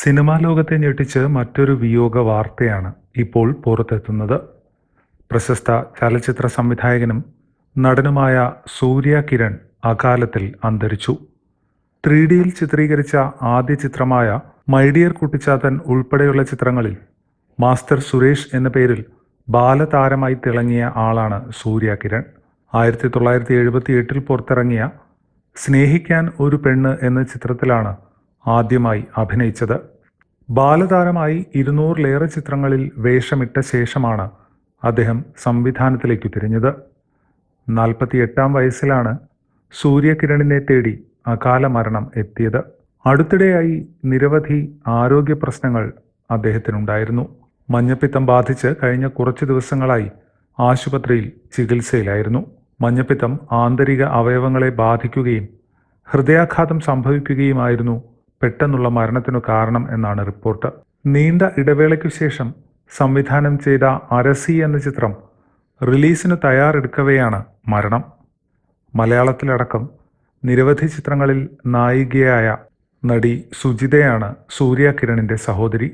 Cinema ലോകത്തെ ഞെട്ടിച്ച് മറ്റൊരു വിയോഗ വാർത്തയാണ് ഇപ്പോൾ പുറത്തെത്തുന്നത്. പ്രശസ്ത ചലച്ചിത്ര സംവിധായകനും നടനുമായ സൂര്യ കിരൺ അകാലത്തിൽ അന്തരിച്ചു. ത്രീ ഡിയിൽ ചിത്രീകരിച്ച ആദ്യ ചിത്രമായ മൈഡിയർ കുട്ടിച്ചാത്തൻ ഉൾപ്പെടെയുള്ള ചിത്രങ്ങളിൽ മാസ്റ്റർ സുരേഷ് എന്ന പേരിൽ ബാലതാരമായി തിളങ്ങിയ ആളാണ് സൂര്യ കിരൺ. ആയിരത്തി തൊള്ളായിരത്തി എഴുപത്തി എട്ടിൽ പുറത്തിറങ്ങിയ സ്നേഹിക്കാൻ ഒരു പെണ്ണ് എന്ന ചിത്രത്തിലാണ് ആദ്യമായി അഭിനയിച്ചത്. ബാലതാരമായി ഇരുന്നൂറിലേറെ ചിത്രങ്ങളിൽ വേഷമിട്ട ശേഷമാണ് അദ്ദേഹം സംവിധാനത്തിലേക്ക് തിരിഞ്ഞത്. നാൽപ്പത്തിയെട്ടാം വയസ്സിലാണ് സൂര്യകിരണിനെ തേടി അകാല മരണം എത്തിയത്. അടുത്തിടെയായി നിരവധി ആരോഗ്യ പ്രശ്നങ്ങൾ അദ്ദേഹത്തിനുണ്ടായിരുന്നു. മഞ്ഞപ്പിത്തം ബാധിച്ച് കഴിഞ്ഞ കുറച്ച് ദിവസങ്ങളായി ആശുപത്രിയിൽ ചികിത്സയിലായിരുന്നു. മഞ്ഞപ്പിത്തം ആന്തരിക അവയവങ്ങളെ ബാധിക്കുകയും ഹൃദയാഘാതം സംഭവിക്കുകയുമായിരുന്നു പെട്ടെന്നുള്ള മരണത്തിനു കാരണം എന്നാണ് റിപ്പോർട്ട്. നീണ്ട ഇടവേളയ്ക്ക് ശേഷം സംവിധാനം ചെയ്ത അരസി എന്ന ചിത്രം റിലീസിന് തയ്യാറെടുക്കവെയാണ് മരണം. മലയാളത്തിലടക്കം നിരവധി ചിത്രങ്ങളിൽ നായികയായ നടി സുജിതയാണ് സൂര്യ കിരണിന്റെ സഹോദരി.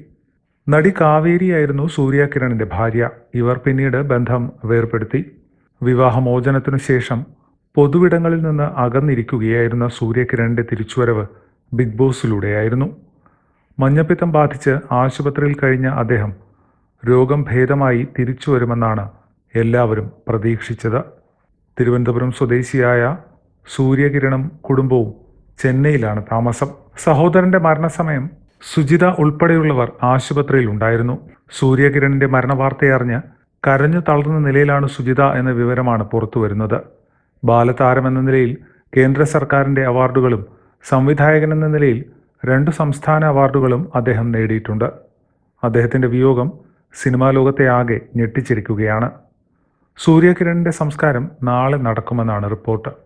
നടി കാവേരിയായിരുന്നു സൂര്യ കിരണിന്റെ ഭാര്യ. ഇവർ പിന്നീട് ബന്ധം വേർപെടുത്തി വിവാഹമോചനത്തിനു ശേഷം പൊതുവിടങ്ങളിൽ നിന്ന് അകന്നിരിക്കുകയായിരുന്ന സൂര്യകിരണിന്റെ തിരിച്ചുവരവ് ബിഗ് ബോസിലൂടെയായിരുന്നു. മഞ്ഞപ്പിത്തം ബാധിച്ച് ആശുപത്രിയിൽ കഴിഞ്ഞ അദ്ദേഹം രോഗം ഭേദമായി തിരിച്ചു വരുമെന്നാണ് എല്ലാവരും പ്രതീക്ഷിച്ചത്. തിരുവനന്തപുരം സ്വദേശിയായ സൂര്യകിരണം കുടുംബവും ചെന്നൈയിലാണ് താമസം. സഹോദരന്റെ മരണസമയം സുജിത ഉൾപ്പെടെയുള്ളവർ ആശുപത്രിയിൽ ഉണ്ടായിരുന്നു. സൂര്യകിരണിന്റെ മരണവാർത്തയറിഞ്ഞ് കരഞ്ഞു തളർന്ന നിലയിലാണ് സുജിത എന്ന വിവരമാണ് പുറത്തുവരുന്നത്. ബാലതാരം എന്ന നിലയിൽ കേന്ദ്ര സർക്കാരിന്റെ അവാർഡുകളും സംവിധായകൻ എന്ന നിലയിൽ രണ്ട് സംസ്ഥാന അവാർഡുകളും അദ്ദേഹം നേടിയിട്ടുണ്ട്. അദ്ദേഹത്തിന്റെ വിയോഗം സിനിമാ ലോകത്തെ ആകെ ഞെട്ടിച്ചിരിക്കുകയാണ്. സൂര്യകിരണിന്റെ സംസ്കാരം നാളെ നടക്കുമെന്നാണ് റിപ്പോർട്ട്.